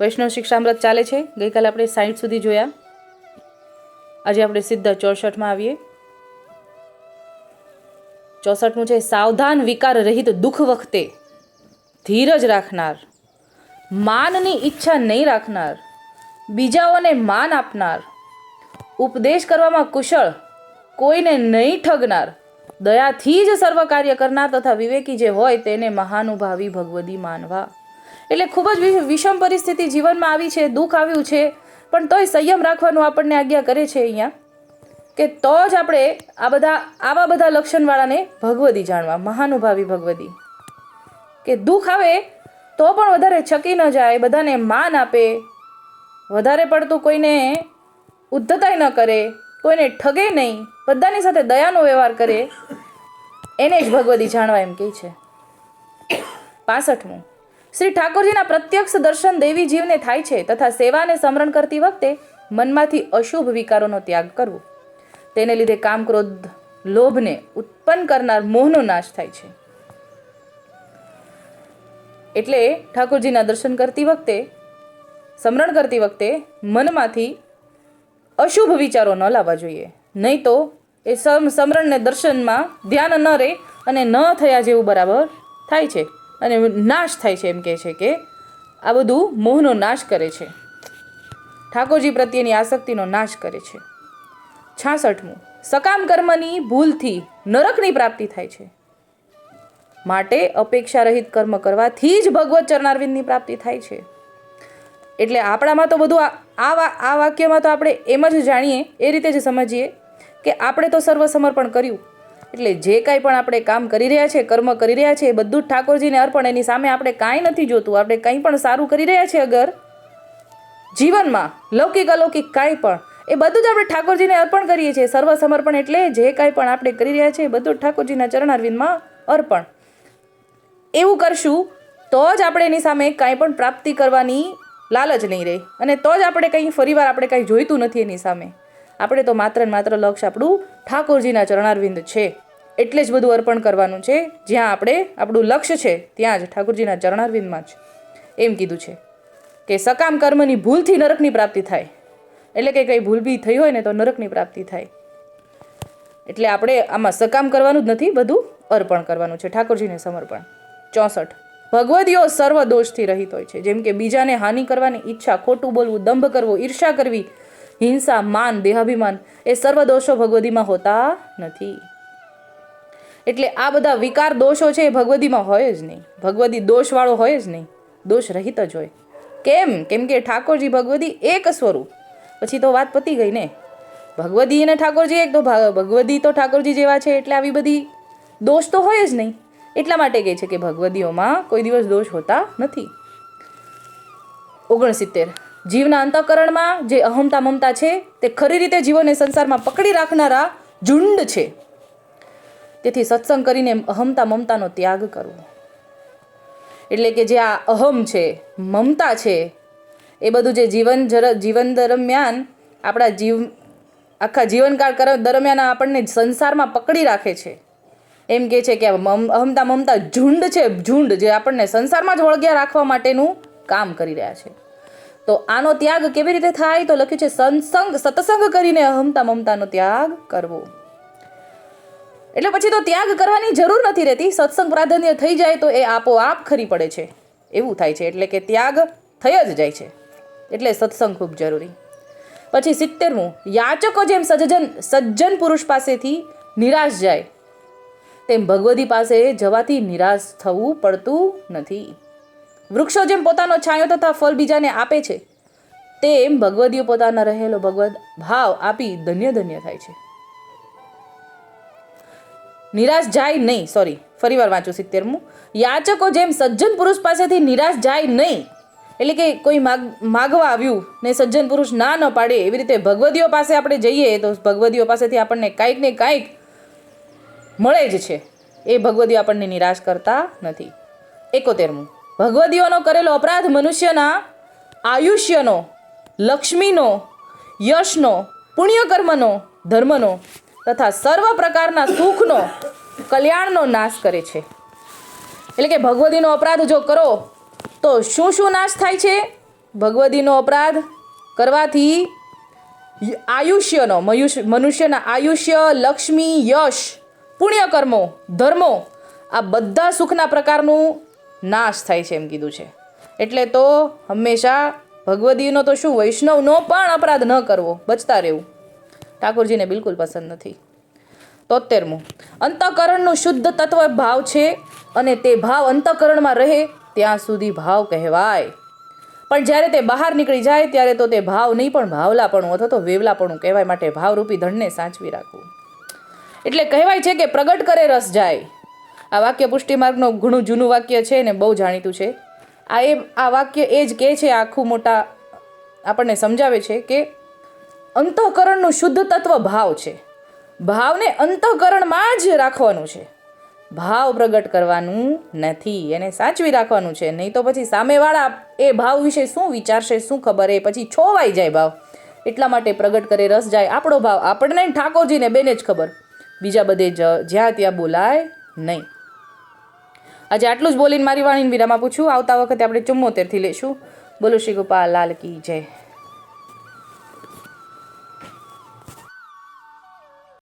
વૈષ્ણવ શિક્ષામૃત ચાલે છે. ગઈકાલે આપણે સાઠ સુધી જોયા. આજે આપણે સીધા ચોસઠમાં આવીએ. ચોસઠમું છે, સાવધાન વિકાર રહિત દુઃખ વખતે ધીરજ રાખનાર, માનની ઈચ્છા નહીં રાખનાર, બીજાઓને માન આપનાર, ઉપદેશ કરવામાં કુશળ, કોઈને નહીં ઠગનાર, દયાથી જ સર્વ કાર્ય કરનાર તથા વિવેકી જે હોય તેને મહાનુભાવી ભગવદી માનવા. એટલે ખૂબ જ વિષમ પરિસ્થિતિ જીવનમાં આવી છે, દુઃખ આવ્યું છે. પણ તોય સંયમ રાખવાનું આપણને આજ્ઞા કરે છે અહીંયા કે તો જ આપણે આ બધા, આવા બધા લક્ષણવાળાને ભગવદી જાણવા, મહાનુભાવી ભગવદી. કે દુઃખ આવે તો પણ વધારે છકી ન જાય, બધાને માન આપે. વધારે પડતું કોઈને ઉદ્ધતાય ન કરે, કોઈને ઠગે નહીં, બધાની સાથે દયાનો વ્યવહાર કરે. એને જ ભગવદી જાણવા એમ કહે છે. પાસઠમું. શ્રી ઠાકોરજીના પ્રત્યક્ષ દર્શન દેવી જીવને થાય છે તથા સેવાને સમરણ કરતી વખતે મનમાંથી અશુભ વિકારોનો ત્યાગ કરવો. તેને લીધે કામ ક્રોધ, લોભને ઉત્પન્ન કરનાર મોહનો નાશ થાય છે. એટલે ઠાકોરજીના દર્શન કરતી વખતે, સમરણ કરતી વખતે મનમાંથી અશુભ વિચારો ન લાવવા જોઈએ. નહીં તો એ સમ, સમરણને દર્શનમાં ધ્યાન ન રહે અને ન થયા જેવું બરાબર થાય છે. અને નાશ થાય છે એમ કહે છે કે આ બધું મોહનો નાશ કરે છે. ઠાકોરજી પ્રત્યેની આસક્તિનો નાશ કરે છે. છાસઠમું, સકામ કર્મની ભૂલથી નરકની પ્રાપ્તિ થાય છે. માટે અપેક્ષા રહિત કર્મ કરવાથી જ ભગવત ચરણારવિંદની પ્રાપ્તિ થાય છે. એટલે આપણામાં તો બધું આ- આ વાક્યમાં તો આપણે એમ જ જાણીએ, એ રીતે જ સમજીએ કે આપણે તો સર્વ સમર્પણ કર્યું. એટલે જે કાંઈ પણ આપણે કામ કરી રહ્યા છે, કર્મ કરી રહ્યા છે, એ બધું જ ઠાકોરજીને અર્પણ. એની સામે આપણે કાંઈ નથી જોતું. આપણે કંઈ પણ સારું કરી રહ્યા છે અગર. જીવનમાં લૌકિક અલૌકિક કાંઈ પણ, એ બધું જ આપણે ઠાકોરજીને અર્પણ કરીએ છીએ. સર્વ સમર્પણ એટલે જે કાંઈ પણ આપણે કરી રહ્યા છીએ એ બધું ઠાકોરજીના ચરણારવિંદમાં અર્પણ. એવું કરશું તો જ આપણે એની સામે કાંઈ પણ પ્રાપ્તિ કરવાની લાલચ નહીં રહે. અને તો જ આપણે કંઈ ફરીવાર આપણે કાંઈ જોઈતું નથી એની સામે. આપણે તો માત્ર ને માત્ર લક્ષ્ય આપણું ઠાકોરજીના ચરણારવિંદ છે. એટલે જ બધું અર્પણ કરવાનું છે. જ્યાં આપણે આપણું લક્ષ્ય છે, ત્યાં જ ઠાકોરજીના ચરણારવિંદમાં જ. એમ કીધું છે કે સકામ કર્મની ભૂલથી નરકની પ્રાપ્તિ થાય. એટલે કે કંઈ ભૂલ બી થઈ હોય ને તો નરકની પ્રાપ્તિ થાય. એટલે આપણે આમાં સકામ કરવાનું જ નથી, બધું અર્પણ કરવાનું છે. ઠાકોરજીને સમર્પણ. ચોસઠ. ભગવદીઓ સર્વ દોષથી રહિત હોય છે. જેમ કે બીજાને હાનિ કરવાની ઈચ્છા, ખોટું બોલવું, દંભ કરવો, ઈર્ષા કરવી હિંસા, માન, દેહાભિમાન એ સર્વ દોષો ભગવદીમાં હોતા નથી. એટલે આ બધા વિકાર દોષો છે એ ભગવદીમાં હોય જ નહીં. ભગવદી દોષવાળો હોય જ નહીં. દોષ રહિત જ હોય. કેમ? કેમ કે ઠાકોરજી ભગવદી એક સ્વરૂપ. પછી તો વાત પતી ગઈ ને. ભગવદી અને ઠાકોરજી એક તો ભગવદી તો ઠાકોરજી જેવા છે એટલે આવી બધી દોષ તો હોય જ નહીં. એટલા માટે કહે છે કે ભગવદીઓમાં કોઈ દિવસ દોષ હોતા નથી. ઓગણસિત્તેર. જીવના અંતઃકરણમાં જે અહમતા મમતા છે, તે ખરી રીતે જીવોને સંસારમાં પકડી રાખનારા ઝુંડ છે. તેથી સત્સંગ કરીને અહમતા મમતાનો ત્યાગ કરવો. એટલે કે જે આ અહમ છે, મમતા છે, એ બધું જે જીવન જીવન દરમિયાન આપણા જીવ, આખા જીવનકાળ કર, દરમિયાન આપણને સંસારમાં પકડી રાખે છે. એમ કે છે કે મમ- અહમતા મમતા ઝુંડ છે, ઝુંડ જે આપણને સંસારમાં જ વળગ્યા રાખવા માટેનું કામ કરી રહ્યા છે. તો આનો ત્યાગ કેવી રીતે થાય? તો લખ્યું છે સત્સંગ સત્સંગ કરીને અહમતા મમતાનો ત્યાગ કરવો. એટલે પછી તો ત્યાગ કરવાની જરૂર નથી રહેતી. સત્સંગ પ્રાધાન્ય થઈ જાય તો એ આપોઆપ ખરી પડે છે. એવું થાય છે, એટલે કે ત્યાગ થઈ જ જાય છે. એટલે સત્સંગ ખૂબ જરૂરી. પછી સિત્તેરમું, યાચકો જેમ સજ્જન સજ્જન પુરુષ પાસેથી નિરાશ જાય, તેમ ભગવદી પાસે જવાથી નિરાશ થવું પડતું નથી. વૃક્ષો જેમ પોતાનો છાંયો તથા ફળ બીજાને આપે છે, તેમ ભગવદીઓ પોતાના રહેલો ભગવદ ભાવ આપી ધન્ય ધન્ય થાય છે. નિરાશ જાય નહીં સોરી ફરીવાર વાંચું સિત્તેરમું. યાચકો જેમ સજ્જન પુરુષ પાસેથી નિરાશ જાય નહીં, એટલે કે કોઈ માગ, માગવા આવ્યું ને સજ્જન પુરુષ ના ન પાડે, એવી રીતે ભગવદીઓ પાસે આપણે જઈએ તો ભગવદીઓ પાસેથી આપણને કાંઈક ને કાંઈક મળે જ છે. એ ભગવદીઓ આપણને નિરાશ કરતા નથી. એકોતેરમું. ભગવદીઓનો કરેલો અપરાધ મનુષ્યના આયુષ્યનો, લક્ષ્મીનો, યશનો, પુણ્યકર્મનો, ધર્મનો તથા સર્વ પ્રકારના સુખનો, કલ્યાણનો નાશ કરે છે. એટલે કે ભગવદીનો અપરાધ જો કરો, તો શું શું નાશ થાય છે? ભગવદીનો અપરાધ કરવાથી આયુષ્યનો મનુષ્યના આયુષ્ય, લક્ષ્મી, યશ, પુણ્યકર્મો, ધર્મો આ બધા સુખના પ્રકારનું નાશ થાય છે એમ કીધું છે. એટલે તો હંમેશા ભગવદીનો તો શું વૈષ્ણવનો પણ અપરાધ ન કરવો, બચતા રહેવું. ઠાકોરજીને બિલકુલ પસંદ નથી. તોતેરમું. અંતઃકરણનું શુદ્ધ તત્વ ભાવ છે અને તે ભાવ અંતઃકરણમાં રહે ત્યાં સુધી ભાવ કહેવાય. પણ જ્યારે તે બહાર નીકળી જાય ત્યારે તો તે ભાવ નહીં, પણ ભાવલાપણું અથવા તો વેવલાપણું કહેવાય માટે ભાવરૂપી ધનને સાચવી રાખવું. એટલે કહેવાય છે કે પ્રગટ કરે રસ જાય. આ વાક્ય પુષ્ટિ માર્ગનું ઘણું જૂનું વાક્ય છે ને બહુ જાણીતું છે. આ એ, આ વાક્ય એ જ કહે છે, આખું મોટા આપણને સમજાવે છે કે અંતઃકરણનું શુદ્ધ તત્વ ભાવ છે. ભાવને અંતઃકરણમાં જ રાખવાનું છે. ભાવ પ્રગટ કરવાનું નથી, એને સાચવી રાખવાનું છે. નહીં તો પછી સામેવાળા એ ભાવ વિશે શું વિચારશે, શું ખબર એ પછી છોવાઈ જાય ભાવ. એટલા માટે પ્રગટ કરે રસ જાય આપણો ભાવ. આપણને ઠાકોરજીને બેને જ ખબર. બીજા બધે જ જ્યાં ત્યાં બોલાય નહીં. આજે આટલું જ બોલીને મારી વાણીને વિરામાં પૂછું આવતા વખતે આપણે ચુમ્મોતેરથી લઈશું. બોલો શ્રી ગોપાલ, લાલ કી જય.